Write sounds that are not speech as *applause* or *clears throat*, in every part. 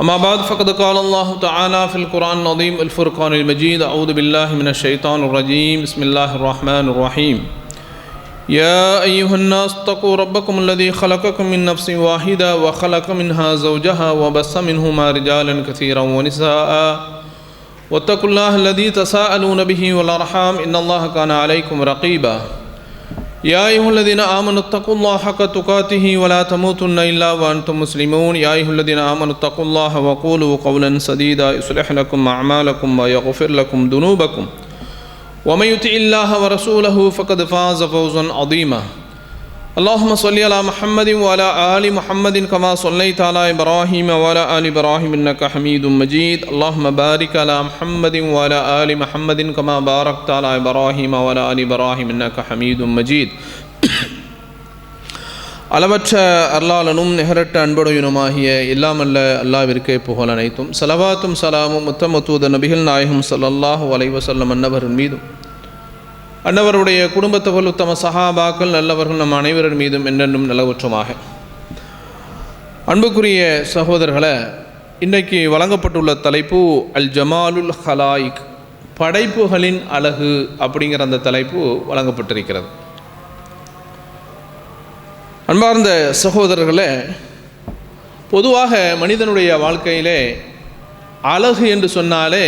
أما بعد، فقد قال الله تعالى في القرآن العظيم الفرقان المجيد أعوذ بالله من الشيطان الرجيم. بسم الله الرحمن الرحيم. يا أيها الناس، اتقوا ربكم الذي خلقكم من نفس واحدة وخلق منها زوجها وبث منهما رجالا كثيرا ونساء. واتقوا الله الذي تساءلون به والأرحام إن الله كان عليكم رقيبا. یا ایہو الذین آمنوا اتقوا اللہ حق تقاته ولا تموتن الا وانتم مسلمون. یا ایہو الذین آمنوا اتقوا اللہ وقولوا قولا سدیدا اصلح لكم اعمالکم ویغفر لكم ذنوبکم ومن یطع اللہ ورسولہ فقد فاز فوزا عظیما اللهم صل على محمد وعلى آل محمد كما صليت على إبراهيم وعلى آل إبراهيم إنك حميد مجيد اللهم بارك على محمد وعلى آل محمد كما باركت على إبراهيم وعلى آل إبراهيم إنك حميد مجيد அளவற்ற அருளாளனும் நிகரட்ட அன்புடையனுமாகிய எல்லாமல்ல அல்லாவிற்கே புகழ் அனைத்தும் சலவாத்தும் சலாமும் முத்தமத்தூத நபிகள் நாயகம் ஸல்லல்லாஹு அலைஹி வஸல்லம் அன்னவரின் மீதும் அன்னவருடைய குடும்பத்தவர்கள் உத்தம சஹாபாக்கள் நல்லவர்கள் நம் அனைவரின் மீதும் என்னென்னும் நிலவற்றுமாக. அன்புக்குரிய சகோதரர்களை இன்றைக்கு வழங்கப்பட்டுள்ள தலைப்பு அல் ஜமாலுல் ஹலாயிக் படைப்புகளின் அழகு அப்படிங்கிற அந்த தலைப்பு வழங்கப்பட்டிருக்கிறது. அன்பார்ந்த சகோதரர்களே பொதுவாக மனிதனுடைய வாழ்க்கையிலே அழகு என்று சொன்னாலே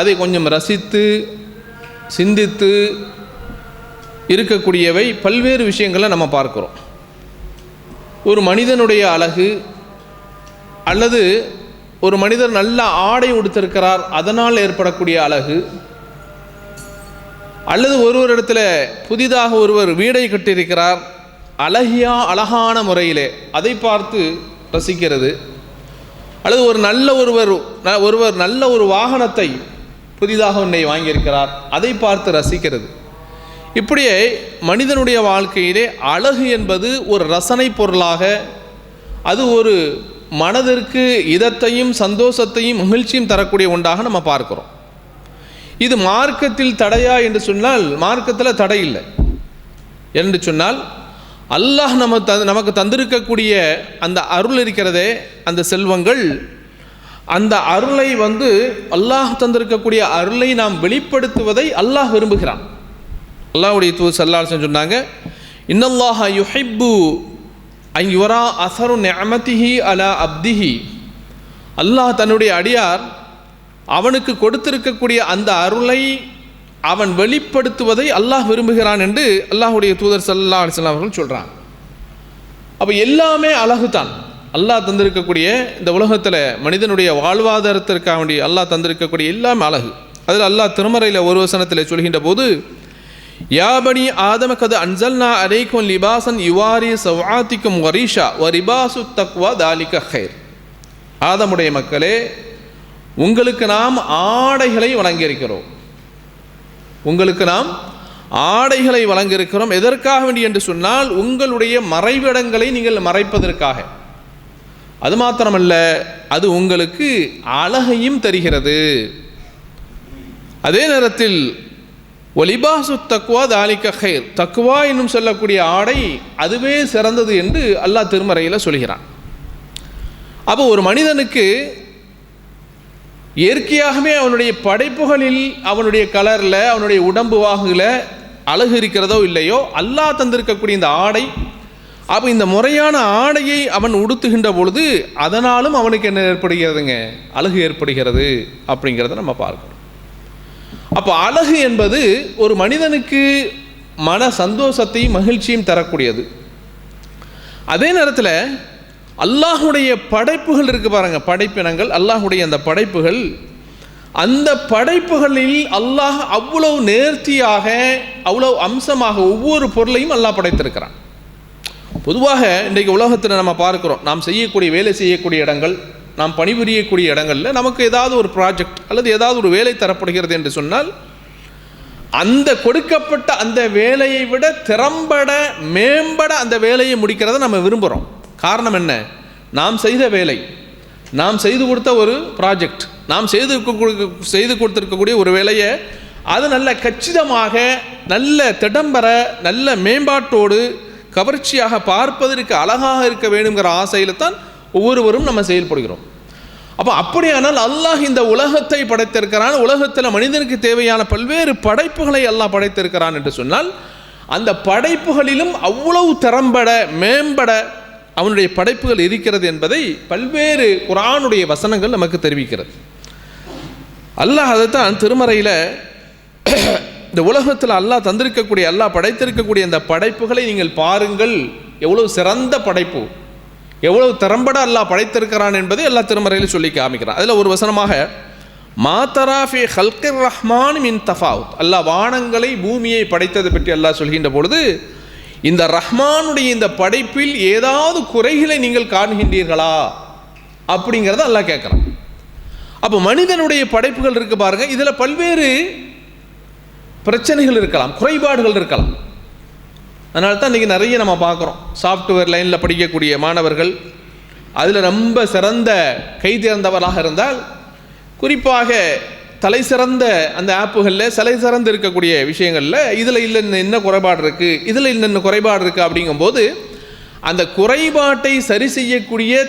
அதை கொஞ்சம் ரசித்து சிந்தித்து இருக்கக்கூடியவை பல்வேறு விஷயங்களை நம்ம பார்க்குறோம். ஒரு மனிதனுடைய அழகு அல்லது ஒரு மனிதர் நல்ல ஆடை உடுத்திருக்கிறார் அதனால் ஏற்படக்கூடிய அழகு அல்லது ஒருவர் இடத்துல புதிதாக ஒருவர் வீடை கட்டியிருக்கிறார் அழகியா அழகான முறையிலே அதை பார்த்து ரசிக்கிறது அல்லது ஒரு நல்ல ஒருவர் ஒருவர் நல்ல ஒரு வாகனத்தை புதிதாக ஒன்றை வாங்கியிருக்கிறார். அதை பார்த்து ரசிக்கிறது. இப்படியே மனிதனுடைய வாழ்க்கையிலே அழகு என்பது ஒரு ரசனை பொருளாக அது ஒரு மனதிற்கு இதத்தையும் சந்தோஷத்தையும் மகிழ்ச்சியும் தரக்கூடிய ஒன்றாக நம்ம பார்க்குறோம். இது மார்க்கத்தில் தடையா என்று சொன்னால் மார்க்கத்தில் தடை இல்லை. என்று சொன்னால் அல்லாஹ் நம்ம த நமக்கு தந்திருக்கக்கூடிய அந்த அருள் இருக்கிறதே அந்த செல்வங்கள் அந்த அருளை வந்து அல்லாஹ் தந்திருக்கக்கூடிய அருளை நாம் வெளிப்படுத்துவதை அல்லாஹ் விரும்புகிறான். அல்லாஹுடைய தூ சல்லால் சொன்னாங்க இன்னல்லாஹ யுஹிப்பு ஐயுவரா அசரு நியமதிஹி அலா அப்திஹி. அல்லாஹ் தன்னுடைய அடியார் அவனுக்கு கொடுத்திருக்கக்கூடிய அந்த அருளை அவன் வெளிப்படுத்துவதை அல்லாஹ் விரும்புகிறான் என்று அல்லாஹுடைய தூதர் சல்லா அலிஸ்லாம் அவர்கள் சொல்கிறான் அப்போ எல்லாமே அழகு தான் அல்லாஹ் தந்திருக்கக்கூடிய இந்த உலகத்தில் மனிதனுடைய வாழ்வாதாரத்திற்காக வேண்டிய அல்லாஹ் தந்திருக்கக்கூடிய எல்லாம் அழகு. அதில் அல்லாஹ் திருமறையில் ஒரு வசனத்தில் சொல்கின்ற போது யாபனி ஆதம கது அன்சல்னா அரைக்கும் லிபாசன் யுவாரி சவாத்திக்கும் வரிஷா வரிபாசு தக்வா தாலிக ஹைர். ஆதமுடைய மக்களே உங்களுக்கு நாம் ஆடைகளை வழங்கியிருக்கிறோம். உங்களுக்கு நாம் ஆடைகளை வழங்கியிருக்கிறோம். எதற்காக வேண்டி என்று சொன்னால் உங்களுடைய மறைவிடங்களை நீங்கள் மறைப்பதற்காக. அது மாத்திரமல்ல அது உங்களுக்கு அழகையும் தருகிறது. அதே நேரத்தில் ஒலிபாசு தக்குவா தாலிக்க ஹைர் தக்குவா என்னும் சொல்லக்கூடிய ஆடை அதுவே சிறந்தது என்று அல்லாஹ் திருமறையில் சொல்கிறான். அப்போ ஒரு மனிதனுக்கு இயற்கையாகவே அவனுடைய படைப்புகளில் அவனுடைய கலரில் அவனுடைய உடம்பு வாகுல அழகு இருக்கிறதோ இல்லையோ அல்லாஹ் தந்திருக்கக்கூடிய இந்த ஆடை அப்போ இந்த முறையான ஆடையை அவன் உடுத்துகின்ற பொழுது அதனாலும் அவனுக்கு என்ன ஏற்படுகிறதுங்க? அழகு ஏற்படுகிறது அப்படிங்கிறத நம்ம பார்க்கணும். அப்போ அழகு என்பது ஒரு மனிதனுக்கு மன சந்தோஷத்தையும் மகிழ்ச்சியும் தரக்கூடியது. அதே நேரத்தில் அல்லாஹுடைய படைப்புகள் இருக்கு பாருங்க படைப்பினங்கள். அல்லாஹுடைய அந்த படைப்புகள் அந்த படைப்புகளில் அல்லாஹ் அவ்வளவு நேர்த்தியாக அவ்வளவு அம்சமாக ஒவ்வொரு பொருளையும் அல்லாஹ் படைத்திருக்கிறான். பொதுவாக இன்றைக்கு உலகத்தில் நம்ம பார்க்குறோம். நாம் செய்யக்கூடிய வேலை செய்யக்கூடிய இடங்கள் நாம் பணிபுரியக்கூடிய இடங்களில் நமக்கு ஏதாவது ஒரு ப்ராஜெக்ட் அல்லது ஏதாவது ஒரு வேலை தரப்படுகிறது என்று சொன்னால் அந்த கொடுக்கப்பட்ட அந்த வேலையை விட திறம்பட மேம்பட அந்த வேலையை முடிக்கிறத நம்ம விரும்புகிறோம் காரணம் என்ன? நாம் செய்த வேலை நாம் செய்து கொடுத்த ஒரு ப்ராஜெக்ட் நாம் செய்து செய்து கொடுத்துருக்கக்கூடிய ஒரு வேலையை அது நல்ல கச்சிதமாக நல்ல திடம்பர நல்ல மேம்பாட்டோடு கவர்ச்சியாக பார்ப்பதற்கு அழகாக இருக்க வேணுங்கிற ஆசையில் தான் ஒவ்வொருவரும் நம்ம செயல்படுகிறோம். அப்போ அப்படியானால் அல்லாஹ் இந்த உலகத்தை படைத்திருக்கிறான். உலகத்தில் மனிதனுக்கு தேவையான பல்வேறு படைப்புகளை அல்லாஹ் படைத்திருக்கிறான் என்று சொன்னால் அந்த படைப்புகளிலும் அவ்வளவு திறம்பட மேம்பட அவனுடைய படைப்புகள் இருக்கிறது என்பதை பல்வேறு குரானுடைய வசனங்கள் நமக்கு தெரிவிக்கிறது. அல்லாஹ் அதைத்தான் திருமறையில் இந்த உலகத்தில் அல்லாஹ் தந்திருக்கக்கூடிய அல்லாஹ் படைத்திருக்கக்கூடிய அந்த படைப்புகளை நீங்கள் பாருங்கள். எவ்வளவு சிறந்த படைப்பு. எவ்வளவு திறம்பட அல்லாஹ் படைத்திருக்கிறான் என்பதை எல்லா திருமறையிலும் சொல்லி காமிக்கிறான். அதில் ஒரு வசனமாக மாத்தராஃபி ஹல்கர் ரஹ்மான் மின் தஃபாவுத். அல்லாஹ் வானங்களை பூமியை படைத்தது பற்றி அல்லாஹ் சொல்கின்ற பொழுது இந்த ரஹ்மானுடைய இந்த படைப்பில் ஏதாவது குறைகளை நீங்கள் காண்கின்றீர்களா? அப்படிங்கிறத அல்லாஹ் கேட்குறான். அப்போ மனிதனுடைய படைப்புகள் இருக்கு பாருங்க. இதில் பல்வேறு பிரச்சனைகள் இருக்கலாம் குறைபாடுகள் இருக்கலாம். அதனால தான் இன்றைக்கி நிறைய நம்ம பார்க்குறோம். சாஃப்ட்வேர் லைனில் படிக்கக்கூடிய மாணவர்கள் அதில் ரொம்ப சிறந்த கை திறந்தவராக இருந்தால் குறிப்பாக தலை சிறந்த அந்த ஆப்புகளில் சிலை சிறந்து இருக்கக்கூடிய விஷயங்களில் இதில் இல்லை என்ன குறைபாடு இருக்குது இதில் இன்னென்ன குறைபாடு இருக்குது அப்படிங்கும்போது அந்த குறைபாட்டை சரி செய்யக்கூடிய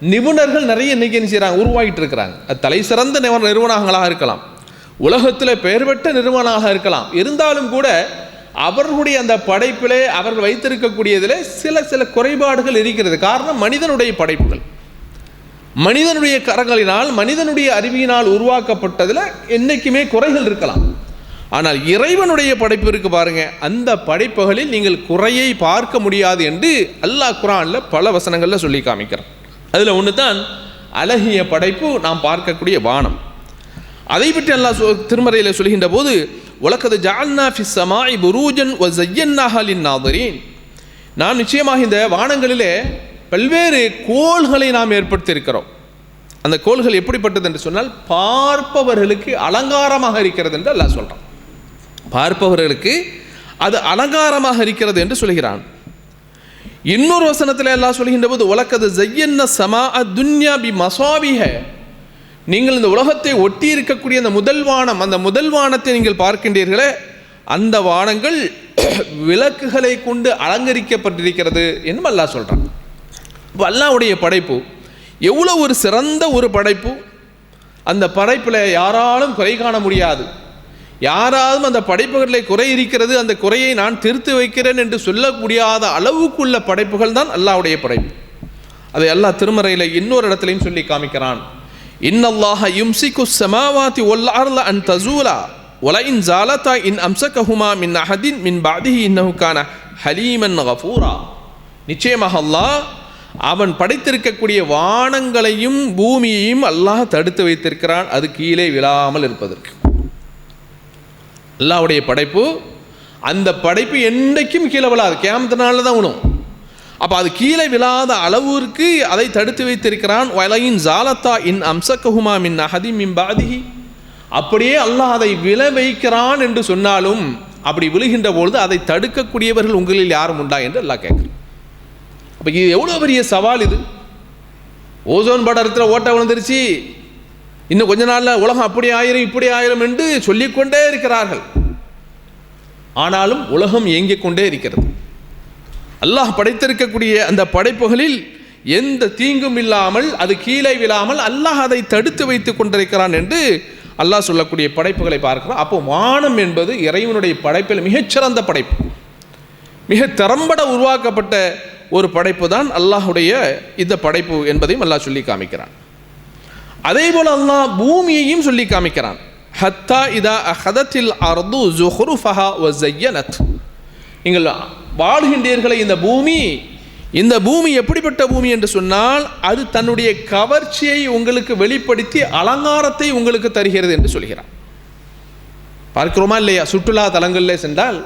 நிபுணர்கள் நிறைய இன்றைக்கி என்ன செய்கிறாங்க உருவாகிட்டு இருக்கிறாங்க. அது தலை சிறந்த நிறுவ- நிறுவனங்களாக இருக்கலாம். உலகத்தில் பெயர் பெற்ற நிறுவனமாக இருக்கலாம். இருந்தாலும் கூட அவர்களுடைய அந்த படைப்பிலே அவர்கள் வைத்திருக்கக்கூடியதில் சில சில குறைபாடுகள் இருக்கிறது. காரணம் மனிதனுடைய படைப்புகள். மனிதனுடைய கரங்களினால் மனிதனுடைய அறிவியினால் உருவாக்கப்பட்டதில் என்றைக்குமே குறைகள் இருக்கலாம். ஆனால் இறைவனுடைய படைப்பு இருக்கு பாருங்க அந்த படைப்புகளில் நீங்கள் குறையை பார்க்க முடியாது என்று அல்லாஹ் குரானில் பல வசனங்களில் சொல்லி காமிக்கிறான். அதில் ஒன்று தான் அழகிய படைப்பு நாம் பார்க்கக்கூடிய வானம். அதை பற்றி அல்லாஹ் திருமறையில் சொல்கின்ற போது உலகது ஜால்னா ஃபி சமாய் புரூஜன் ஒ ஜய்யன்னாஹா லின்னாதிரீன் நாம் நிச்சயமாக இந்த வானங்களிலே பல்வேறு கோள்களை நாம் ஏற்படுத்தியிருக்கிறோம். அந்த கோள்கள் எப்படிப்பட்டது என்று சொன்னால் பார்ப்பவர்களுக்கு அலங்காரமாக இருக்கிறது என்று அல்லாஹ் சொல்கிறான் பார்ப்பவர்களுக்கு அது அலங்காரமாக இருக்கிறது என்று சொல்கிறான். இன்னொரு வசனத்தில் எல்லாம் சொல்கின்ற போது உலக்கது ஜையன்ன சமா துன்யா பி மசாபிஹ நீங்கள் இந்த உலகத்தை ஒட்டி இருக்கக்கூடிய அந்த முதல் வானம் அந்த முதல் வானத்தை நீங்கள் பார்க்கின்றீர்களே அந்த வானங்கள் *clears throat* விளக்குகளை கொண்டு அலங்கரிக்கப்பட்டிருக்கிறது என்று அல்லாஹ் சொல்கிறான் இப்போ அல்லாவுடைய படைப்பு எவ்வளோ ஒரு சிறந்த ஒரு படைப்பு. அந்த படைப்பில் யாராலும் குறை காண முடியாது. யாராலும் அந்த படைப்புகளை குறை இருக்கிறது அந்த குறையை நான் திருத்து வைக்கிறேன் என்று சொல்ல முடியாத அளவுக்குள்ள படைப்புகள் தான் அல்லாவுடைய படைப்பு. அதை அல்லாஹ் திருமறையில் இன்னொரு இடத்துலையும் சொல்லி காமிக்கிறான். இன்னல்லாஹ யும்சிக்கு சமாவாதி ஒல் அர்ல அன் தசூலா ஒலைன் ஜாலதா இன் அம்சகஹுமா மின் அஹதின் மின் பாதிஹி இன்னஹு கான ஹலீமன் கஃபூரா நிச்சயமாக அல்லாஹ் அவன் படைத்திருக்கக்கூடிய வானங்களையும் பூமியையும் அல்லாஹ் தடுத்து வைத்திருக்கிறான். அது கீழே விழாமல் இருப்பதற்கு. அல்லாஹ்வுடைய படைப்பு அந்த படைப்பு என்றைக்கும் கீழே விழாது. கேமத்தினால தான் விழும். அப்போ அது கீழே விழாத அளவிற்கு அதை தடுத்து வைத்திருக்கிறான். வலையின் ஜாலத்தா இன் அம்சக்கஹுமா மின் அஹதி மின் அப்படியே அல்லாஹ் அதை விழ வைக்கிறான் என்று சொன்னாலும் அப்படி விழுகின்ற பொழுது அதை தடுக்கக்கூடியவர்கள் உங்களில் யாரும் உண்டா என்று அல்லாஹ் கேட்குறான். அப்போ இது எவ்வளோ பெரிய சவால் இது? ஓசோன் படத்தில் ஓட்டை விழுந்துருச்சு. இன்னும் கொஞ்ச நாளில் உலகம் அப்படி ஆயிரும் இப்படி ஆயிரும் என்று சொல்லிக்கொண்டே இருக்கிறார்கள். ஆனாலும் உலகம் இயங்கிக் கொண்டே இருக்கிறது. அல்லாஹ் படைத்திருக்கக்கூடிய அந்த படைப்புகளில் எந்த தீங்கும் இல்லாமல் அது கீழே விழாமல் அல்லாஹ் அதை தடுத்து வைத்து கொண்டிருக்கிறான் என்று அல்லாஹ் சொல்லக்கூடிய படைப்புகளை பார்க்கிறோம். அப்போ வானம் என்பது இறைவனுடைய படைப்பில் மிகச்சிறந்த படைப்பு. மிக திறம்பட உருவாக்கப்பட்ட ஒரு படைப்பு தான் அல்லாஹுடைய இந்த படைப்பு என்பதையும் அல்லாஹ் சொல்லி காமிக்கிறான். அதே போல அல்லாஹ் பூமியையும் சொல்லி காமிக்கிறான். ஹத்தா இதா அஹதத்தில் அர்து ஜுஹ்ருஃபஹா வ ஜய்யனத் நீங்கள் வாழ்கின்றீர்களே இந்த பூமி. இந்த பூமி எப்படிப்பட்ட பூமி என்று சொன்னால் அது தன்னுடைய கவர்ச்சியை உங்களுக்கு வெளிப்படுத்தி அலங்காரத்தை உங்களுக்கு தருகிறது என்று சொல்கிறார். பார்க்கிறோமா இல்லையா? சுற்றுலா தலங்களில் சென்றால்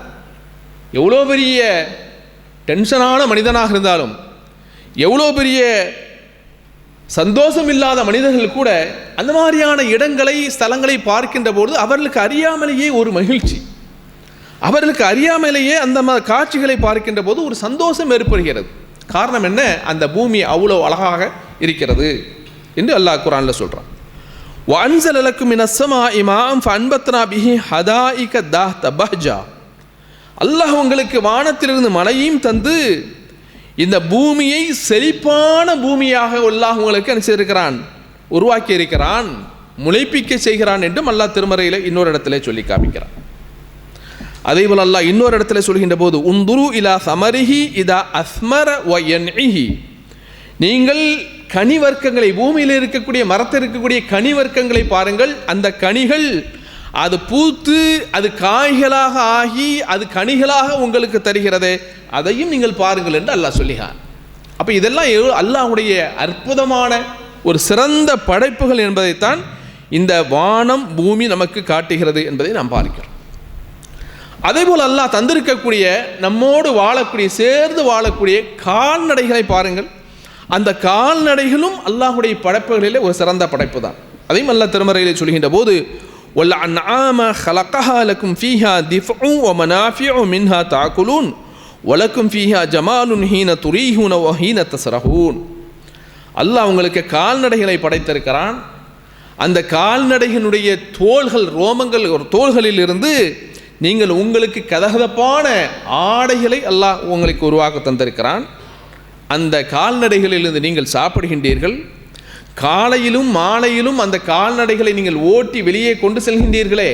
எவ்வளோ பெரிய டென்ஷனான மனிதனாக இருந்தாலும் எவ்வளோ பெரிய சந்தோஷம் இல்லாத மனிதர்கள் கூட அந்த மாதிரியான இடங்களை ஸ்தலங்களை பார்க்கின்ற பொழுது அவர்களுக்கு அறியாமலேயே ஒரு மகிழ்ச்சி. அவர்களுக்கு அறியாமலேயே அந்த காட்சிகளை பார்க்கின்ற போது ஒரு சந்தோஷம் ஏற்படுகிறது. காரணம் என்ன? அந்த பூமி அவ்வளோ அழகாக இருக்கிறது என்று அல்லாஹ் குரானில் சொல்கிறான் வன்சல் இலக்கும் இனசமா இமாம் ஃபன்பத்னா பிஹி ஹதாயிக தாஹ் தபஹ்ஜா அல்லாஹ் உங்களுக்கு வானத்திலிருந்து மழையும் தந்து இந்த பூமியை செழிப்பான பூமியாக அல்லாஹ் உங்களுக்கு அனுப்பிச்சிருக்கிறான் உருவாக்கி இருக்கிறான் முளைப்பிக்க செய்கிறான் என்றும் அல்லாஹ் திருமறையில் இன்னொரு இடத்துல சொல்லி காமிக்கிறான். அதே போல் அல்லாஹ் இன்னொரு இடத்துல சொல்கின்ற போது உந்துரு இலா சமரிஹி இதா அஸ்மர ஒயன்இஹி நீங்கள் கனி வர்க்கங்களை பூமியில் இருக்கக்கூடிய மரத்தில் இருக்கக்கூடிய கனி வர்க்கங்களை பாருங்கள். அந்த கனிகள் அது பூத்து அது காய்களாக ஆகி அது கனிகளாக உங்களுக்கு தருகிறதே. அதையும் நீங்கள் பாருங்கள் என்று அல்லாஹ் சொல்லினான் அப்போ இதெல்லாம் அல்லாஹுடைய அற்புதமான ஒரு சிறந்த படைப்புகள் என்பதைத்தான் இந்த வானம் பூமி நமக்கு காட்டுகிறது என்பதை நாம் பார்க்கிறோம். அதே போல் அல்லாஹ் தந்திருக்கக்கூடிய நம்மோடு வாழக்கூடிய சேர்ந்து வாழக்கூடிய கால்நடைகளை பாருங்கள். அந்த கால்நடைகளும் அல்லாஹுடைய படைப்புகளிலே ஒரு சிறந்த படைப்பு தான். அதையும் அல்ல திருமறையிலே சொல்கின்ற போது ஒல்ல அன்ஆம ஹலக்கஹாலக்கும் ஃபீஹா திஃபும் ஒ மனாஃபியோ மின்ஹா தாக்குலூன் ஒலக்கும் ஃபீஹா ஜமாலுன் துரீஹூன ஒ ஹீன அல்லாஹ் உங்களுக்கு கால்நடைகளை படைத்திருக்கிறான். அந்த கால்நடைகளுடைய தோள்கள் ரோமங்கள் ஒரு தோள்களிலிருந்து இருந்து நீங்கள் உங்களுக்கு கதகதப்பான ஆடைகளை அல்லாஹ் உங்களுக்கு உருவாக்க தந்திருக்கிறான். அந்த கால்நடைகளிலிருந்து நீங்கள் சாப்பிடுகின்றீர்கள். காலையிலும் மாலையிலும் அந்த கால்நடைகளை நீங்கள் ஓட்டி வெளியே கொண்டு செல்கின்றீர்களே.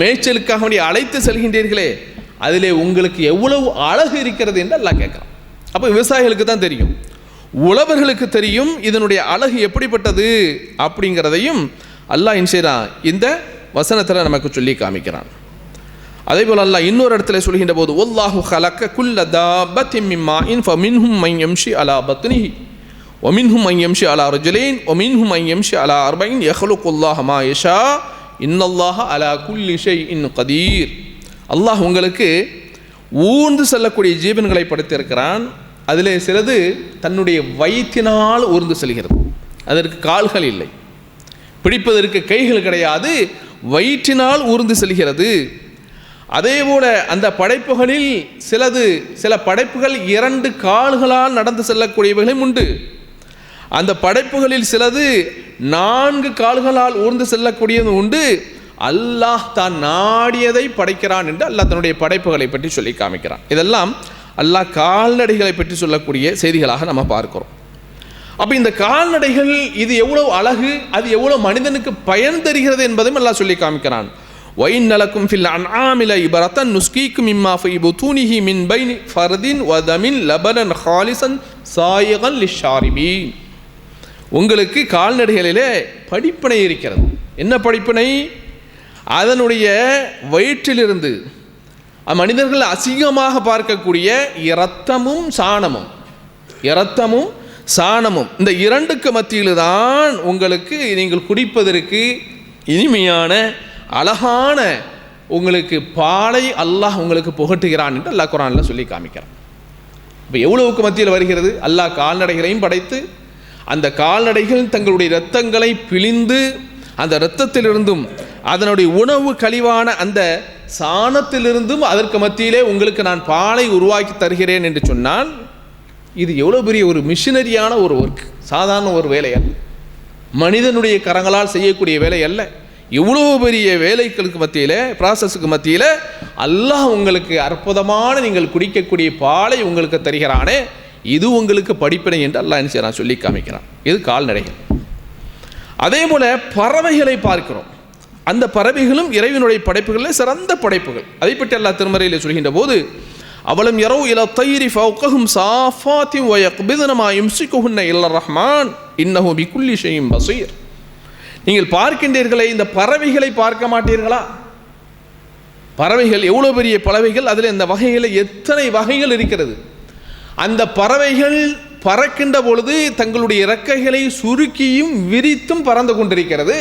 மேய்ச்சலுக்காக வேண்டி அழைத்து செல்கின்றீர்களே. அதிலே உங்களுக்கு எவ்வளவு அழகு இருக்கிறது என்று அல்லாஹ் கேட்குறான். அப்போ விவசாயிகளுக்கு தான் தெரியும். உழவர்களுக்கு தெரியும் இதனுடைய அழகு எப்படிப்பட்டது அப்படிங்கிறதையும் அல்லாஹ் என்ன இந்த வசனத்தில் நமக்கு சொல்லி காமிக்கிறான். அதே போல் அல்லாஹ் இன்னொரு இடத்துல சொல்கின்ற போது ஒல்லாஹு ஹலக்க குல்ல தாபத்தின் இன் ஃபமின்ஹும் மையம்ஷி அலா பத்னிஹி ஒமின்ஹும் மையம்ஷி அலா ரஜுலைன் ஒமின்ஹும் மையம்ஷி அலா அர்பைன் யஹலுக்குல்லாஹ மா யஷா இன்னல்லாஹ அலா குல்லிஷை இன் கதீர் அல்லாஹ் உங்களுக்கு ஊர்ந்து செல்லக்கூடிய ஜீவன்களை படுத்தியிருக்கிறான் அதிலே சிலது தன்னுடைய வயிற்றினால் ஊர்ந்து செல்கிறது. அதற்கு கால்கள் இல்லை. பிடிப்பதற்கு கைகள் கிடையாது. வயிற்றினால் ஊர்ந்து செல்கிறது. அதேபோல அந்த படைப்புகளில் சிலது சில படைப்புகள் இரண்டு கால்களால் நடந்து செல்லக்கூடியவைகளும் உண்டு. அந்த படைப்புகளில் சிலது நான்கு கால்களால் ஊர்ந்து செல்லக்கூடியது உண்டு. அல்லாஹ் தான் நாடியதை படைக்கிறான் என்று அல்லாஹ் தன்னுடைய படைப்புகளை பற்றி சொல்லி காமிக்கிறான். இதெல்லாம் அல்லாஹ் கால்நடைகளை பற்றி சொல்லக்கூடிய செய்திகளாக நம்ம பார்க்கிறோம். அப்போ இந்த கால்நடைகள் இது எவ்வளோ அழகு அது எவ்வளோ மனிதனுக்கு பயன் தருகிறது என்பதையும் அல்லாஹ் சொல்லி காமிக்கிறான். ஒயின் நலக்கும் ஃபில் அன்ஆமில இபரத்தன் நுஸ்கீக்கும் இம்மா ஃபி புத்தூனிஹி மின் பைன் ஃபர்தின் வதமின் லபனன் ஹாலிசன் சாயகன் லிஷாரிபீன் உங்களுக்கு கால்நடைகளிலே படிப்பினை இருக்கிறது. என்ன படிப்பினை? அதனுடைய வயிற்றிலிருந்து மனிதர்கள் அசிங்கமாக பார்க்கக்கூடிய இரத்தமும் சாணமும். இரத்தமும் சாணமும். இந்த இரண்டுக்கு மத்தியில்தான் உங்களுக்கு நீங்கள் குடிப்பதற்கு இனிமையான அழகான உங்களுக்கு பாலை அல்லாஹ் உங்களுக்கு புகட்டுகிறான் என்று அல்லாஹ் குரானில் சொல்லி காமிக்கிறான். இப்போ எவ்வளவுக்கு மத்தியில் வருகிறது? அல்லாஹ் கால்நடைகளையும் படைத்து அந்த கால்நடைகள் தங்களுடைய இரத்தங்களை பிழிந்து அந்த இரத்தத்திலிருந்தும் அதனுடைய உணவு கழிவான அந்த சாணத்திலிருந்தும் அதற்கு மத்தியிலே உங்களுக்கு நான் பாலை உருவாக்கி தருகிறேன் என்று சொன்னால் இது எவ்வளோ பெரிய ஒரு மிஷினரியான ஒரு ஒர்க் சாதாரண ஒரு வேலை அல்ல. மனிதனுடைய கரங்களால் செய்யக்கூடிய வேலை அல்ல. இவ்வளோ பெரிய வேலைகளுக்கு மத்தியில் ப்ராசஸுக்கு மத்தியில் அல்லாஹ் உங்களுக்கு அற்புதமான நீங்கள் குடிக்கக்கூடிய பாலை உங்களுக்கு தருகிறானே இது உங்களுக்கு படிப்பினை என்று அல்லாஹ் என்ன செய்யறான்? சொல்லி காமிக்கிறான். இது கால்நடைகள் அதே போல பறவைகளை பார்க்கிறோம். அந்த பறவைகளும் இறைவனுடைய படைப்புகளில் சிறந்த படைப்புகள். அதை பற்றி அல்லாஹ் திருமறையில் சொல்கின்ற போது அவளும் இரவு இல தயிரி ஃபவுகஹும் சாஃபாத்தி வயக்பிதன மா யும்சிகுஹுன்ன இல்ல ரஹ்மான். இன்னஹு பிக்குல்லி ஷைஇன் பஸீர் நீங்கள் பார்க்கின்றீர்களே இந்த பறவைகளை பார்க்க மாட்டீர்களா? பறவைகள் எவ்வளோ பெரிய பறவைகள்? அதில் இந்த வகைகளில் எத்தனை வகைகள் இருக்கிறது? அந்த பறவைகள் பறக்கின்ற பொழுது தங்களுடைய இறக்கைகளை சுருக்கியும் விரித்தும் பறந்து கொண்டிருக்கிறது.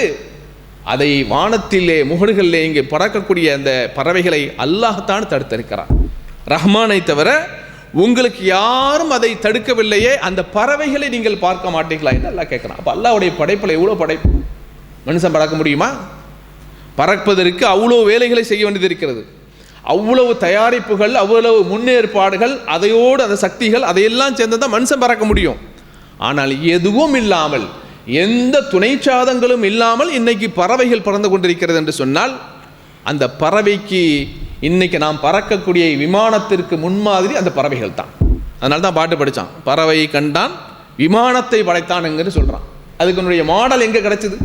அதை வானத்திலே முகடுகளிலே இங்கே பறக்கக்கூடிய அந்த பறவைகளை அல்லாஹத்தான் தடுத்திருக்கிறான். ரஹ்மானை தவிர உங்களுக்கு யாரும் அதை தடுக்கவில்லையே அந்த பறவைகளை நீங்கள் பார்க்க மாட்டீங்களா என்று அல்லா கேட்குறான். அப்போ அல்லாவுடைய படைப்பில் எவ்வளோ படைப்பு? மனுஷன் பறக்க முடியுமா? பறப்பதற்கு அவ்வளோ வேலைகளை செய்ய வேண்டியது இருக்கிறது. அவ்வளவு தயாரிப்புகள் அவ்வளவு முன்னேற்பாடுகள் அதையோடு அந்த சக்திகள் அதையெல்லாம் சேர்ந்து தான் மனுஷன் பறக்க முடியும். ஆனால் எதுவும் இல்லாமல் எந்த துணை சாதங்களும் இல்லாமல் இன்னைக்கு பறவைகள் பறந்து கொண்டிருக்கிறது என்று சொன்னால் அந்த பறவைக்கு இன்னைக்கு நாம் பறக்கக்கூடிய விமானத்திற்கு முன்மாதிரி அந்த பறவைகள் தான். அதனால தான் பாட்டு படித்தான் பறவை கண்டான் விமானத்தை படைத்தானுங்கன்னு சொல்கிறான் அதுக்கு மாடல் எங்கே கிடச்சிது?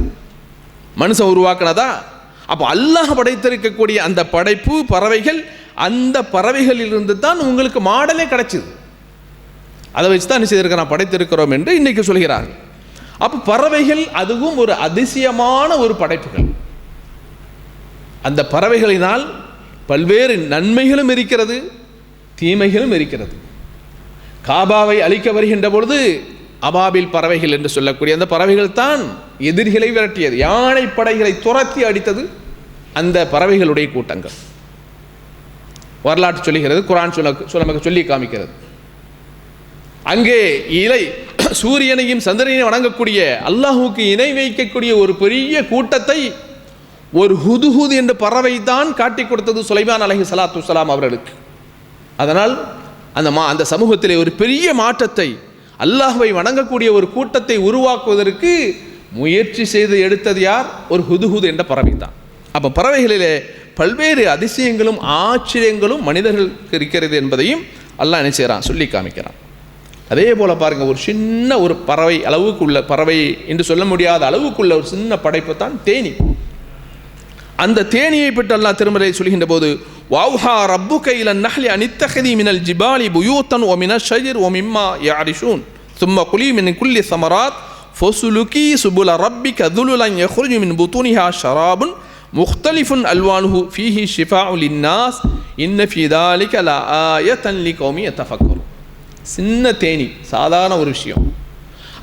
மனுஷன் உருவாக்குனதா? அப்போ அல்லாஹ் படைத்திருக்கக்கூடிய அந்த படைப்பு பறவைகள் அந்த பறவைகளிலிருந்து தான் உங்களுக்கு மாடலே கிடைச்சிது. அதை வச்சு தான் செய்திருக்க நான் படைத்திருக்கிறோம் என்று இன்னைக்கு சொல்கிறார் அப்போ பறவைகள் அதுவும் ஒரு அதிசயமான ஒரு படைப்புகள். அந்த பறவைகளினால் பல்வேறு நன்மைகளும் இருக்கிறது தீமைகளும் இருக்கிறது. காபாவை அழிக்க வருகின்ற பொழுது அபாபில் பறவைகள் என்று சொல்லக்கூடிய அந்த பறவைகள் தான் எதிரிகளை விரட்டியது. யானை படைகளை துரத்தி அடித்தது அந்த பறவைகளுடைய கூட்டங்கள். வரலாற்று சொல்லுகிறது குரான் சொல்ல நமக்கு சொல்லி காமிக்கிறது. அங்கே இலை *clears throat* சூரியனையும் சந்திரனையும் வணங்கக்கூடிய அல்லாஹுக்கு இணை வைக்கக்கூடிய ஒரு பெரிய கூட்டத்தை ஒரு ஹுதுஹுது என்ற பறவை தான் காட்டி கொடுத்தது சுலைமான் அலஹி சலாத்து சலாம் அவர்களுக்கு. அதனால் அந்த மா அந்த சமூகத்திலே ஒரு பெரிய மாற்றத்தை அல்லாஹ்வை வணங்கக்கூடிய ஒரு கூட்டத்தை உருவாக்குவதற்கு முயற்சி செய்து எடுத்தது யார்? ஒரு ஹுதுஹுது என்ற பறவை தான். அப்போ பறவைகளிலே பல்வேறு அதிசயங்களும் ஆச்சரியங்களும் மனிதர்களுக்கு இருக்கிறது என்பதையும் அல்லாஹ் என்ன செய்கிறான் சொல்லி காமிக்கிறான். அதே போல் பாருங்கள் ஒரு சின்ன ஒரு பறவை அளவுக்குள்ள பறவை என்று சொல்ல முடியாத அளவுக்குள்ள ஒரு சின்ன படைப்பு தான் தேனி. அந்த தேனியை பற்றி அல்லாஹ் திருமலை சொல்கின்ற போது வாவ்ஹா ரப்பு கையில நஹ்லி அனித்தகதி மினல் ஜிபாலி புயூத்தன் ஓ மின ஷஜிர் ஓ மிம்மா யாரிஷூன் சும்ம குலி மின் குல்லி சமராத் ஃபொசுலுக்கி சுபுல ரப்பி கதுலுலன் யஹ்ருஜு மின் புத்துனிஹா ஷராபுன் முக்தலிஃபுன் அல்வானுஹு ஃபீஹி ஷிஃபா உலின்னாஸ் இன்ன ஃபீ தாலிக லா ஆயத்தன் லி கௌமி யத்தஃபக்கரும் சின்ன தேனி சாதாரண ஒரு விஷயம்.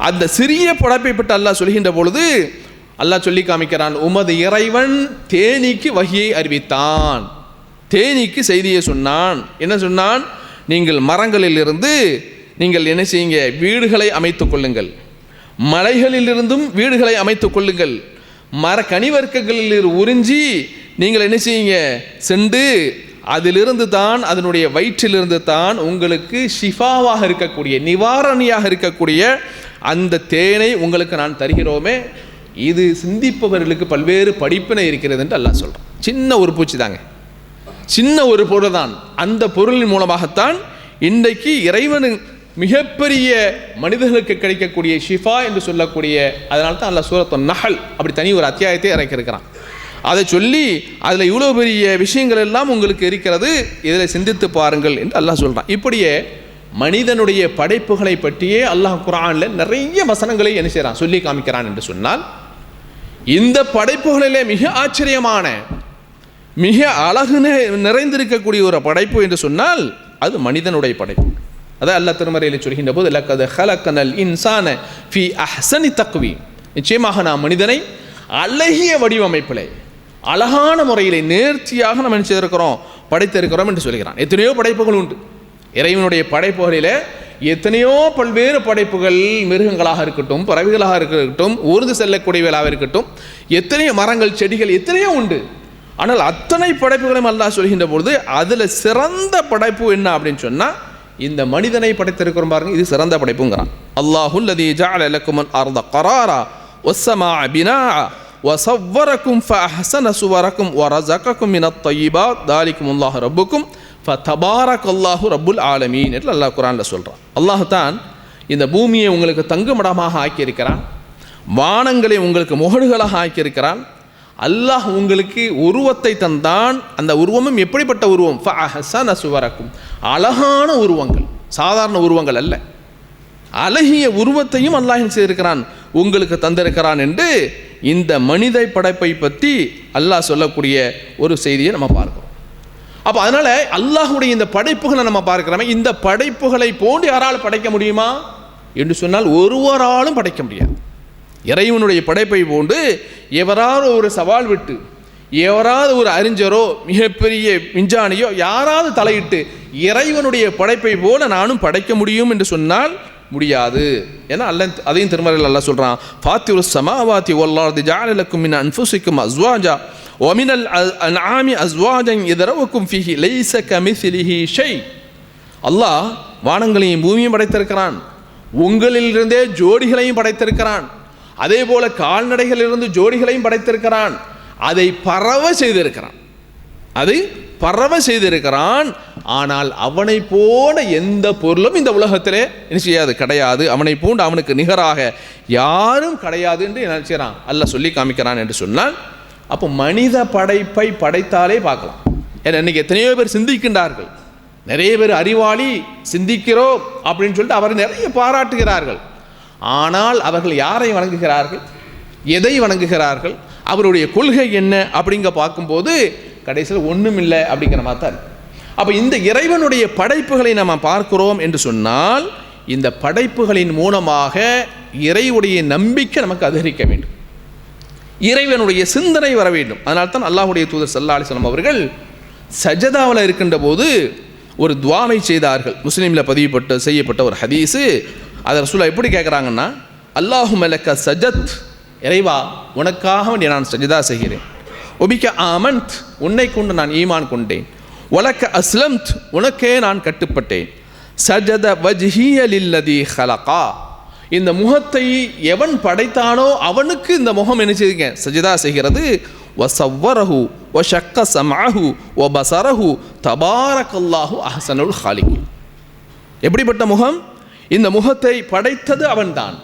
அந்த சிறிய படைப்பை பற்றி அல்லாஹ் சொல்கின்ற பொழுது அல்லாஹ் சொல்லி காமிக்கிறான் உமது இறைவன் தேனிக்கு வகியை அறிவித்தான். தேனிக்கு செய்தியை சொன்னான். என்ன சொன்னான்? நீங்கள் மரங்களிலிருந்து நீங்கள் என்ன செய்யுங்க? வீடுகளை அமைத்துக் கொள்ளுங்கள். மலைகளிலிருந்தும் வீடுகளை அமைத்துக் கொள்ளுங்கள். மர கனிவர்க்கங்களில் உறிஞ்சி நீங்கள் என்ன செய்யுங்க? சென்று அதிலிருந்து தான் அதனுடைய வயிற்றிலிருந்து தான் உங்களுக்கு ஷிஃபாவாக இருக்கக்கூடிய நிவாரணியாக இருக்கக்கூடிய அந்த தேனை உங்களுக்கு நான் தருகிறோமே. இது சிந்திப்பவர்களுக்கு பல்வேறு படிப்பினை இருக்கிறது என்று எல்லாம் சொல்கிறோம் சின்ன ஒரு பூச்சி தாங்க. சின்ன ஒரு பொருள் தான் அந்த பொருளின் மூலமாகத்தான் இன்றைக்கு இறைவனின் மிகப்பெரிய மனிதர்களுக்கு கிடைக்கக்கூடிய ஷிஃபா என்று சொல்லக்கூடிய அதனால தான் அல்ல சூரத்து நகல் அப்படி தனி ஒரு அத்தியாயத்தை இறக்கியிருக்கிறான். அதை சொல்லி அதில் இவ்வளோ பெரிய விஷயங்கள் எல்லாம் உங்களுக்கு இருக்கிறது இதில் சிந்தித்து பாருங்கள் என்று அல்லாஹ் சொல்கிறான் இப்படியே மனிதனுடைய படைப்புகளை பற்றியே அல்லாஹ் குரானில் நிறைய வசனங்களை என்ன செய்கிறான் சொல்லி காமிக்கிறான் என்று சொன்னால் இந்த படைப்புகளிலே மிக ஆச்சரியமான மிக அழகு நிறைந்திருக்கக்கூடிய ஒரு படைப்பு என்று சொன்னால் அது மனிதனுடைய படைப்பு. அதான் அல்லா திருமறையில் சொல்கின்ற போது லக்கது ஹலக்கனல் இன்சான ஃபி அஹ்சனி தக்வி நிச்சயமாக நாம் மனிதனை அழகிய வடிவமைப்பிலே அழகான முறையிலே நேர்த்தியாக நம்ம என்ன செய்திருக்கிறோம் படைத்திருக்கிறோம் என்று சொல்கிறான். எத்தனையோ படைப்புகள் உண்டு. இறைவனுடைய படைப்புகளிலே எத்தனையோ பல்வேறு படைப்புகள் மிருகங்களாக இருக்கட்டும் பறவைகளாக இருக்கட்டும் ஊர்ந்து செல்லக்கூடியவர்களாக இருக்கட்டும் எத்தனையோ மரங்கள் செடிகள் எத்தனையோ உண்டு. ஆனால் அத்தனை படைப்புகளையும் அல்லாஹ் சொல்கின்ற பொழுது அதில் சிறந்த படைப்பு என்ன அப்படின்னு சொன்னால் இந்த மனிதனை படைத்திருக்கிறோம் பாருங்க இது சிறந்த படைப்புங்கிறான் அல்லாஹுல் லதி ஜஅல லக்குமன் அர்த கராரா வஸ்ஸமா பினா وصوركم فأحسن صوركم ورزقكم من الطيبات ذلكم الله ربكم فتبارك الله رب العالمين என்று அல்லாஹ் குரானில் சொல்கிறான் அல்லாஹ் தான் இந்த பூமியை உங்களுக்கு தங்குமிடமாக ஆக்கியிருக்கிறான் வானங்களை உங்களுக்கு முகடுகளாக ஆக்கியிருக்கிறான் அல்லாஹ் உங்களுக்கு உருவத்தை தந்தான். அந்த உருவமும் எப்படிப்பட்ட உருவம்? ஃபஅஹ்சன சுவரக்கும். அழகான உருவங்கள். சாதாரண உருவங்கள் அல்ல. அழகிய உருவத்தையும் அல்லாஹின் செய்திருக்கிறான்? உங்களுக்கு தந்திருக்கிறான் என்று இந்த மனித படைப்பை பற்றி அல்லாஹ் சொல்லக்கூடிய ஒரு செய்தியை நம்ம பார்க்கிறோம். அப்போ அதனால் அல்லாஹுடைய இந்த படைப்புகளை நம்ம பார்க்கிறோமே இந்த படைப்புகளை போன்று யாரால் படைக்க முடியுமா? என்று சொன்னால் ஒருவராலும் படைக்க முடியாது. இறைவனுடைய படைப்பை போன்று எவராவது ஒரு சவால் விட்டு எவராவது ஒரு அறிஞரோ மிகப்பெரிய விஞ்ஞானியோ யாராவது தலையிட்டு இறைவனுடைய படைப்பை போல நானும் படைக்க முடியும் என்று சொன்னால் முடியாது. ஏன்னா அல்ல அதையும் திருமறையில் அல்ல சொல்கிறான் ஃபாத்திரு சமாவாத்தி ஒல்லார்தி ஜாலலக்கும் மின் அன்ஃபுசிக்கும் அஸ்வாஜா ஒமினல் அன்ஆமி அஸ்வாஜன் இதரவுக்கும் ஃபிஹி லைச கமிசிலிஹி ஷை அல்லாஹ் வானங்களையும் பூமியும் படைத்திருக்கிறான் உங்களிலிருந்தே ஜோடிகளையும் படைத்திருக்கிறான். அதே போல கால்நடைகளிலிருந்து ஜோடிகளையும் படைத்திருக்கிறான். அதை பரவ செய்திருக்கிறான். அது பரவ செய்திருக்கிறான். ஆனால் அவனை போல எந்த பொருளும் இந்த உலகத்திலே என்ன செய்யாது கிடையாது. அவனை போன்று அவனுக்கு நிகராக யாரும் கிடையாது என்று என்ன செய்கிறான்? அல்ல சொல்லி காமிக்கிறான் என்று சொன்னால் அப்போ மனித படைப்பை படைத்தாலே பார்க்கலாம். ஏன்னா இன்னைக்கு எத்தனையோ பேர் சிந்திக்கின்றார்கள். நிறைய பேர் அறிவாளி சிந்திக்கிறோம் அப்படின்னு சொல்லிட்டு அவரை நிறைய பாராட்டுகிறார்கள். ஆனால் அவர்கள் யாரை வணங்குகிறார்கள்? எதை வணங்குகிறார்கள்? அவருடைய கொள்கை என்ன? அப்படிங்க பார்க்கும்போது கடைசியில் ஒன்றும் இல்லை அப்படிங்கிற மாதிரி தான் அப்போ இந்த இறைவனுடைய படைப்புகளை நம்ம பார்க்கிறோம் என்று சொன்னால் இந்த படைப்புகளின் மூலமாக இறைவுடைய நம்பிக்கை நமக்கு அதிகரிக்க வேண்டும். இறைவனுடைய சிந்தனை வர வேண்டும். அதனால தான் அல்லாஹுடைய தூதர் சல்லா அலிஸ்லாம் அவர்கள் சஜதாவில் இருக்கின்ற போது ஒரு துவாவை செய்தார்கள். முஸ்லீமில் பதிவுப்பட்ட செய்யப்பட்ட ஒரு ஹதீஸு அதை ரசூலா எப்படி கேட்குறாங்கன்னா அல்லாஹு மலக்க சஜத். இறைவா உனக்காக வேண்டிய நான் சஜிதா செய்கிறேன். ஒபிக்க ஆமந்த் உன்னை கொண்டு நான் ஈமான் கொண்டேன். உலக்க அஸ்லம்த். உனக்கே நான் கட்டுப்பட்டேன். சஜத வஜ்ஹியலில்லதி ஹலகா. இந்த முகத்தை எவன் படைத்தானோ அவனுக்கு இந்த முகம் என்ன செய்யுங்க? சஜிதா செய்கிறது. வசவ்வரஹு ஒ ஷக்க சமாஹு ஒ பசரஹு தபாரக்கல்லாஹு அஹசனுல் ஹாலிக் எப்படிப்பட்ட முகம்? இந்த முகத்தை படைத்தது அவன்தான்.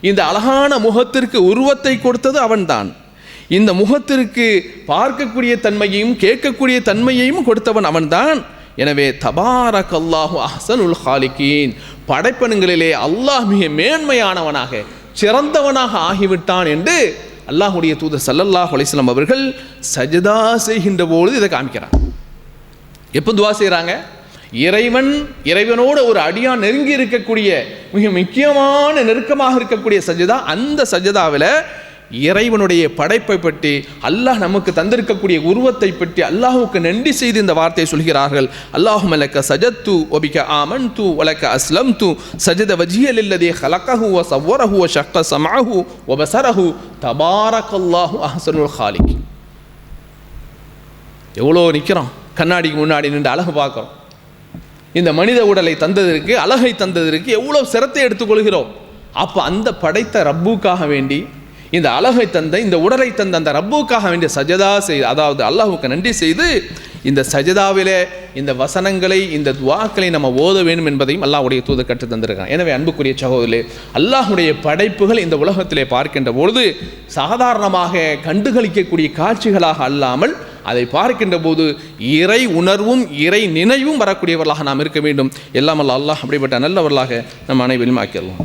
இந்த அழகான முகத்திற்கு உருவத்தை கொடுத்தது அவன்தான். இந்த முகத்திற்கு பார்க்கக்கூடிய தன்மையையும் கேட்கக்கூடிய தன்மையையும் கொடுத்தவன் அவன்தான். எனவே தபாரக் அல்லாஹு அஹசனுல் ஹாலிகீன் படைப்பனுங்களிலே அல்லாஹ் மிக மேன்மையானவனாக சிறந்தவனாக ஆகிவிட்டான் என்று அல்லாஹுடைய தூதர் சல்லல்லாஹ் அலிஸ்லாம் அவர்கள் சஜதா செய்கின்ற பொழுது இதை காமிக்கிறார் எப்போ துவா செய்கிறாங்க இறைவன் இறைவனோடு ஒரு அடியான் நெருங்கி இருக்கக்கூடிய மிக முக்கியமான நெருக்கமாக இருக்கக்கூடிய சஜதா அந்த சஜதாவில் இறைவனுடைய படைப்பை பற்றி அல்லாஹ் நமக்கு தந்திருக்கக்கூடிய உருவத்தை பற்றி அல்லாஹுக்கு நன்றி செய்து இந்த வார்த்தையை சொல்கிறார்கள். அல்லாஹு மலக்க சஜத் தூ ஒபிக்க ஆமன் தூ ஒலக்க அஸ்லம் தூ சஜத வஜியல் இல்லதே ஹலக்கஹு வ சவ்வரஹு வ ஷக்க சமாஹு ஒபசரஹு பசரஹு அஹசனுல் ஹாலிக் எவ்வளோ நிற்கிறோம் கண்ணாடிக்கு முன்னாடி நின்று அழகு பார்க்குறோம் இந்த மனித உடலை தந்ததற்கு அழகை தந்ததற்கு எவ்வளோ சிரத்தை எடுத்துக்கொள்கிறோம்? அப்போ அந்த படைத்த ரப்புக்காக வேண்டி இந்த அழகை தந்த இந்த உடலை தந்த அந்த ரப்புக்காக வேண்டிய சஜதா செய் அதாவது அல்லாஹுக்கு நன்றி செய்து இந்த சஜதாவிலே இந்த வசனங்களை இந்த துவாக்களை நம்ம ஓத வேண்டும் என்பதையும் அல்லாஹுடைய தூது கற்று தந்திருக்கான் எனவே அன்புக்குரிய சகோதரே அல்லாஹுடைய படைப்புகள் இந்த உலகத்திலே பார்க்கின்ற பொழுது சாதாரணமாக கண்டுகளிக்கக்கூடிய காட்சிகளாக அல்லாமல் அதை பார்க்கின்ற போது இறை உணர்வும் இறை நினைவும் வரக்கூடியவர்களாக நாம் இருக்க வேண்டும். எல்லாம் அல்ல அல்லாஹ் அப்படிப்பட்ட நல்லவர்களாக நம் அனைவரும் ஆக்கிடலாம்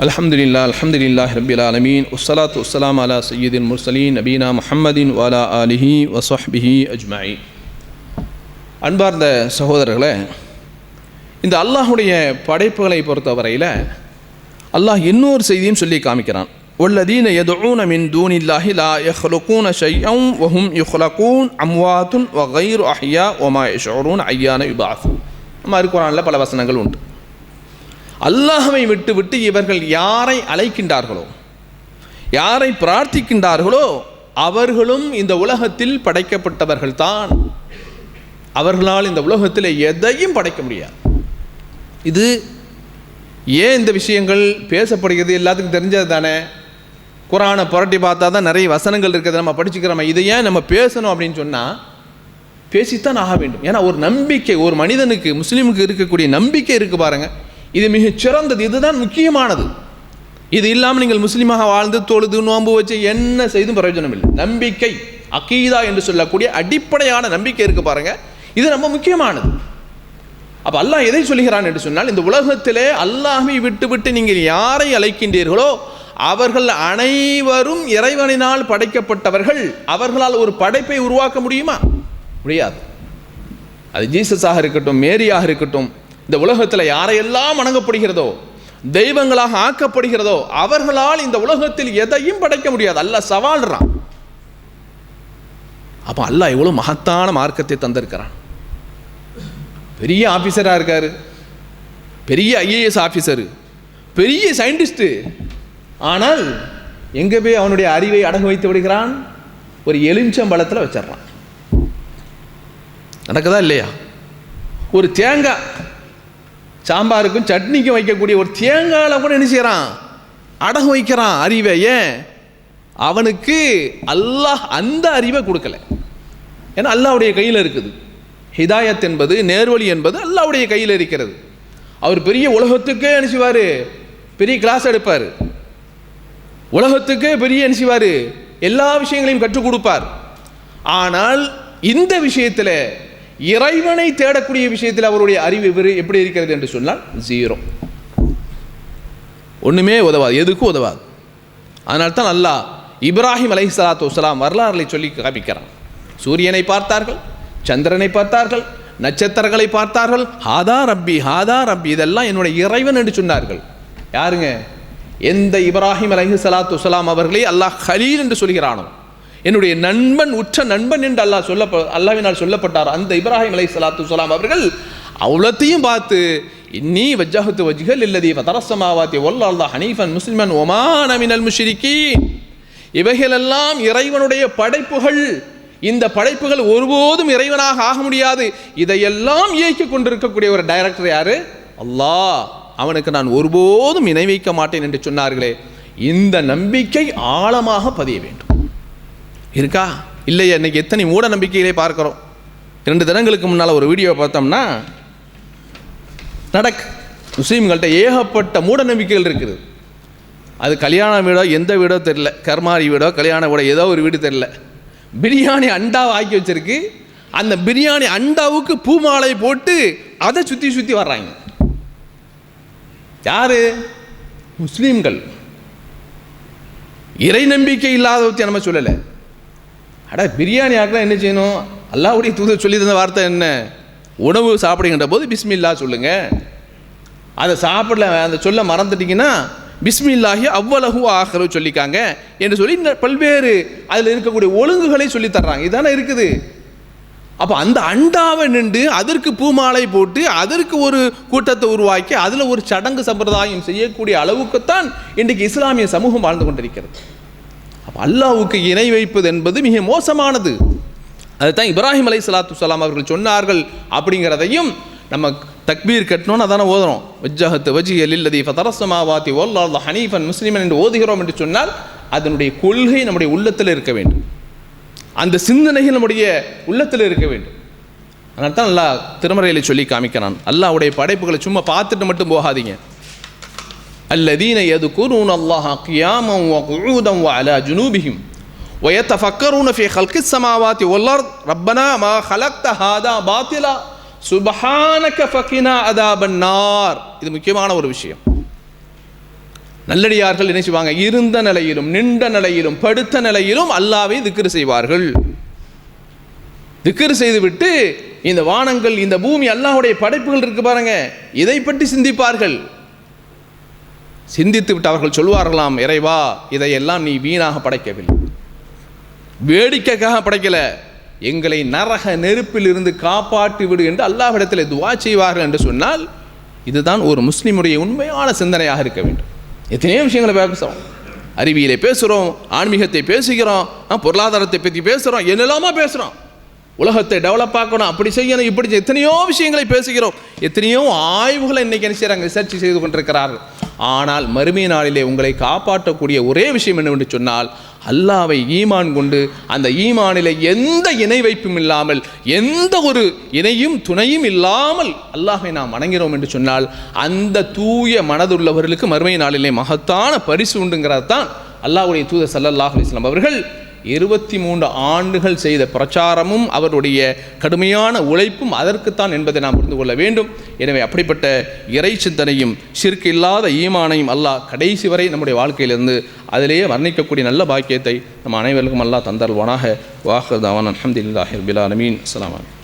அலமதுல்லா அலமதுல்லா ரபில் ஆலமீன் உஸ்லாத்து உஸ்லாம் அலா சையீதின் முர்சலீன் நபீனா முஹம்மதின் வாலா அலிஹி வசஹ்பிஹி அஜ்மாயி அன்பார்ந்த சகோதரர்களே இந்த அல்லாஹுடைய படைப்புகளை பொறுத்தவரையில் அல்லாஹ் இன்னொரு செய்தியும் சொல்லி காமிக்கிறான் والذين يدعون من دون الله لا يخلقون شيئا وهم يخلقون أموات وغير أحياء وما يشعرون أيان يبعثون நம்ம குரானில் பல வசனங்கள் உண்டு அல்லாஹவை விட்டு விட்டு இவர்கள் யாரை அழைக்கின்றார்களோ யாரை பிரார்த்திக்கின்றார்களோ அவர்களும் இந்த உலகத்தில் படைக்கப்பட்டவர்கள் தான் அவர்களால் இந்த உலகத்தில் எதையும் படைக்க முடியாது. இது ஏன் இந்த விஷயங்கள் பேசப்படுகிறது? எல்லாத்துக்கும் தெரிஞ்சது தானே? குரானை புரட்டி பார்த்தா தான் நிறைய வசனங்கள் இருக்கிறத நம்ம படிச்சுக்கிறோம். இதை ஏன் நம்ம பேசணும் அப்படின்னு சொன்னால் பேசித்தான் ஆக வேண்டும். ஏன்னா ஒரு நம்பிக்கை ஒரு மனிதனுக்கு முஸ்லீமுக்கு இருக்கக்கூடிய நம்பிக்கை இருக்குது பாருங்கள் இது மிகச் சிறந்தது. இதுதான் முக்கியமானது. இது இல்லாமல் நீங்கள் முஸ்லீமாக வாழ்ந்து தொழுது நோன்பு வச்சு என்ன செய்தும் பிரயோஜனம் இல்லை. நம்பிக்கை அக்கீதா என்று சொல்லக்கூடிய அடிப்படையான நம்பிக்கை இருக்குது பாருங்கள் இது ரொம்ப முக்கியமானது. அப்போ அல்லாஹ் எதை சொல்கிறான் என்று சொன்னால் இந்த உலகத்திலே அல்லாஹை விட்டு விட்டு நீங்கள் யாரை அழைக்கின்றீர்களோ அவர்கள் அனைவரும் இறைவனினால் படைக்கப்பட்டவர்கள். அவர்களால் ஒரு படைப்பை உருவாக்க முடியுமா? முடியாது. அது ஜீசஸாக இருக்கட்டும் மேரியாக இருக்கட்டும் இந்த உலகத்தில் யாரையெல்லாம் வணங்கப்படுகிறதோ தெய்வங்களாக ஆக்கப்படுகிறதோ அவர்களால் இந்த உலகத்தில் எதையும் படைக்க முடியாது. அல்லாஹ் சவால்றான். அப்போ அல்லாஹ் இவ்வளோ மகத்தான மார்க்கத்தை தந்திருக்கிறான். பெரிய ஆஃபீஸராக இருக்கார். பெரிய ஐஏஎஸ் ஆஃபீஸரு பெரிய சயின்டிஸ்ட்டு ஆனால் எங்கே போய் அவனுடைய அறிவை அடகு வைத்து விடுகிறான்? ஒரு எலுமிச்சம்பழத்தில் வச்சிடறான். நடக்குதா இல்லையா? ஒரு தேங்காய் சாம்பாருக்கும் சட்னிக்கும் வைக்கக்கூடிய ஒரு தேங்காயில் கூட என்ன செய்கிறான் அடகு வைக்கிறான் அறிவை. ஏன்? அவனுக்கு அல்லாஹ் அந்த அறிவை கொடுக்கல. ஏன்னா அல்லாவுடைய கையில் இருக்குது. ஹிதாயத் என்பது நேர்வழி என்பது அல்லாவுடைய கையில் இருக்கிறது. அவர் பெரிய உலகத்துக்கே அனுப்பிச்சுவார் பெரிய கிளாஸ் எடுப்பார். உலகத்துக்கே பெரிய அனுப்பிச்சுவார் எல்லா விஷயங்களையும் கற்றுக் கொடுப்பார். ஆனால் இந்த விஷயத்தில் இறைவனை தேடக்கூடிய விஷயத்தில் அவருடைய அறிவு எப்படி இருக்கிறது என்று சொன்னால் ஜீரோ ஒன்றுமே உதவாது. எதுக்கும் உதவாது. அதனால் தான் அல்லாஹ் இப்ராஹிம் அலை சலாத்து வலாம் வரலாறுகளை சொல்லி காமிக்கிறான். சூரியனை பார்த்தார்கள் சந்திரனை பார்த்தார்கள் நட்சத்திரங்களை பார்த்தார்கள் ஹாதா ரப்பி ஹாதா ரப்பி இதெல்லாம் என்னுடைய இறைவன் என்று சொன்னார்கள். யாருங்க? எந்த இப்ராஹிம் அலஹி சலாத்து வலாம் அவர்களை அல்லாஹ் ஹலீல் என்று சொல்கிறானோ. என்னுடைய நண்பன் உற்ற நண்பன் என்று அல்லாஹ் சொல்ல அல்லாவினால் சொல்லப்பட்டார். அந்த இப்ராஹிம் அலஹி சலாத்து வலாம் அவர்கள் அவ்வளோத்தையும் பார்த்து இன்னி வஜ்ஜஹத்து வஜ்கல் இல்லதி தரசமாவாத்தி ஒல்லா ஹனீஃபன் முஸ்லிமன் ஒமான மினல் முஷிரிக்கி இவைகளெல்லாம் இறைவனுடைய படைப்புகள். இந்த படைப்புகள் ஒருபோதும் இறைவனாக ஆக முடியாது. இதையெல்லாம் இயக்கி கொண்டிருக்கக்கூடிய ஒரு டைரக்டர் யாரு? அல்லாஹ். அவனுக்கு நான் ஒருபோதும் இணை வைக்க மாட்டேன் என்று சொன்னார்களே. இந்த நம்பிக்கை ஆழமாக பதிய வேண்டும். இருக்கா? இல்லையா இன்னைக்கு எத்தனை மூட நம்பிக்கைகளை பார்க்குறோம். ரெண்டு தினங்களுக்கு முன்னால் ஒரு வீடியோ பார்த்தோம்னா நடக் முஸ்லீம்கள்ட்ட ஏகப்பட்ட மூட நம்பிக்கைகள் இருக்குது. அது கல்யாண வீடோ எந்த வீடோ தெரில கர்மாரி வீடோ கல்யாண வீடோ ஏதோ ஒரு வீடு தெரில பிரியாணி அண்டாவை ஆக்கி வச்சிருக்கு. அந்த பிரியாணி அண்டாவுக்கு பூமாலை போட்டு அதை சுற்றி சுற்றி வர்றாங்க. யாரு? முஸ்லீம்கள். இறை நம்பிக்கை இல்லாதவத்தை நம்ம சொல்லலை. அடா பிரியாணி ஆக்கலாம் என்ன செய்யணும்? அல்லாவுடைய தூதர் சொல்லி தந்த வார்த்தை என்ன? உணவு சாப்பிடுகின்ற போது பிஸ்மில்லா சொல்லுங்கள் அதை சாப்பிடல அந்த சொல்ல மறந்துட்டீங்கன்னா பிஸ்மில்லாஹி அவ்வளகு ஆஹரு சொல்லிக்காங்க என்று சொல்லி பல்வேறு அதில் இருக்கக்கூடிய ஒழுங்குகளை சொல்லி தர்றாங்க. இதானே இருக்குது. அப்போ அந்த அண்டாவை நின்று அதற்கு பூமாலை போட்டு அதற்கு ஒரு கூட்டத்தை உருவாக்கி அதில் ஒரு சடங்கு சம்பிரதாயம் செய்யக்கூடிய அளவுக்குத்தான் இன்றைக்கு இஸ்லாமிய சமூகம் வாழ்ந்து கொண்டிருக்கிறது. அப்போ அல்லாவுக்கு இணை வைப்பது என்பது மிக மோசமானது. அதுதான் இப்ராஹிம் அலை சலாத்து சலாம் அவர்கள் சொன்னார்கள் அப்படிங்கிறதையும் நம்ம தக்பீர் கட்டணும்னு அதானே ஓதுறோம் வஜ்ஜஹத்து வஜிஹ லில்லதி ஃபதரஸ்ஸமாவாத்தி வல்லாஹ் ஹனீஃபன் முஸ்லிமன் என்று ஓதுகிறோம் என்று சொன்னால் அதனுடைய கொள்கை நம்முடைய உள்ளத்தில் இருக்க வேண்டும் அந்த சிந்தனைகள் நம்முடைய உள்ளத்தில் இருக்க வேண்டும் அதனால தான் அல்லாஹ் திருமறையில சொல்லி காமிக்கிறான் அல்லாஹ்வுடைய படைப்புகளை சும்மா பார்த்துட்டு மட்டும் போகாதீங்க الذين يذكرون الله قياما وقعودا وعلى جنوبهم ويتفكرون في خلق السماوات والأرض ربنا ما خلقت هذا باطلا சுபஹானக ஃபகினா அதாபன்னார் இது முக்கியமான ஒரு விஷயம். நல்லடியார்கள் என்ன செய்வாங்க? இருந்த நிலையிலும் நின்ற நிலையிலும் படுத்த நிலையிலும் அல்லாவை திக்கர் செய்வார்கள். திக்ரு செய்துவிட்டு இந்த வானங்கள் இந்த பூமி அல்லாஹுடைய படைப்புகள் இருக்கு பாருங்க. இதை பற்றி சிந்திப்பார்கள். சிந்தித்து விட்டு அவர்கள் சொல்வார்களாம் இறைவா இதையெல்லாம் நீ வீணாக படைக்கவில்லை. வேடிக்கைக்காக படைக்கலை. எங்களை நரக நெருப்பில் இருந்து காப்பாற்றி விடு என்று அல்லாஹ்விடத்தில் துவா செய்வார்கள் என்று சொன்னால் இதுதான் ஒரு முஸ்லீமுடைய உண்மையான சிந்தனையாக இருக்க வேண்டும். எத்தனையோ விஷயங்களை பேசுகிறோம் அறிவியலை பேசுகிறோம் ஆன்மீகத்தை பேசுகிறோம் பொருளாதாரத்தை பற்றி பேசுகிறோம் என்னெல்லாமா பேசுகிறோம் உலகத்தை டெவலப் ஆக்கணும் அப்படி செய்யணும் இப்படி செய்ய- எத்தனையோ விஷயங்களை பேசுகிறோம். எத்தனையோ ஆய்வுகளை இன்றைக்கி என்ன செய்கிறாங்க ரிசர்ச் செய்து கொண்டிருக்கிறார்கள். ஆனால் மறுமை நாளிலே உங்களை காப்பாற்றக்கூடிய ஒரே விஷயம் என்னவென்று சொன்னால் அல்லாவை ஈமான் கொண்டு அந்த ஈமானிலே எந்த இணை வைப்பும் இல்லாமல் எந்த ஒரு இணையும் துணையும் இல்லாமல் அல்லாஹை நாம் வணங்கிறோம் என்று சொன்னால் அந்த தூய மனதுள்ளவர்களுக்கு மறுமை நாளிலே மகத்தான பரிசு உண்டுங்கிறது தான் தூதர் சல்லல்லாஹ் அலிஸ்லாம் அவர்கள் இருபத்தி மூன்று ஆண்டுகள் செய்த பிரச்சாரமும் அவருடைய கடுமையான உழைப்பும் அதற்குத்தான் என்பதை நாம் புரிந்து கொள்ள வேண்டும். எனவே அப்படிப்பட்ட இறை சிந்தனையும் சிற்கு இல்லாத ஈமானையும் அல்லாஹ் கடைசி வரை நம்முடைய வாழ்க்கையிலிருந்து அதிலேயே வர்ணிக்கக்கூடிய நல்ல பாக்கியத்தை நம் அனைவருக்கும் அல்லாஹ் தந்தல்வானாக வாஹர் தவான் அலமதுல்லாஹிர் பிலாலமீன் அஸ்ஸலாமு அலைக்கும்.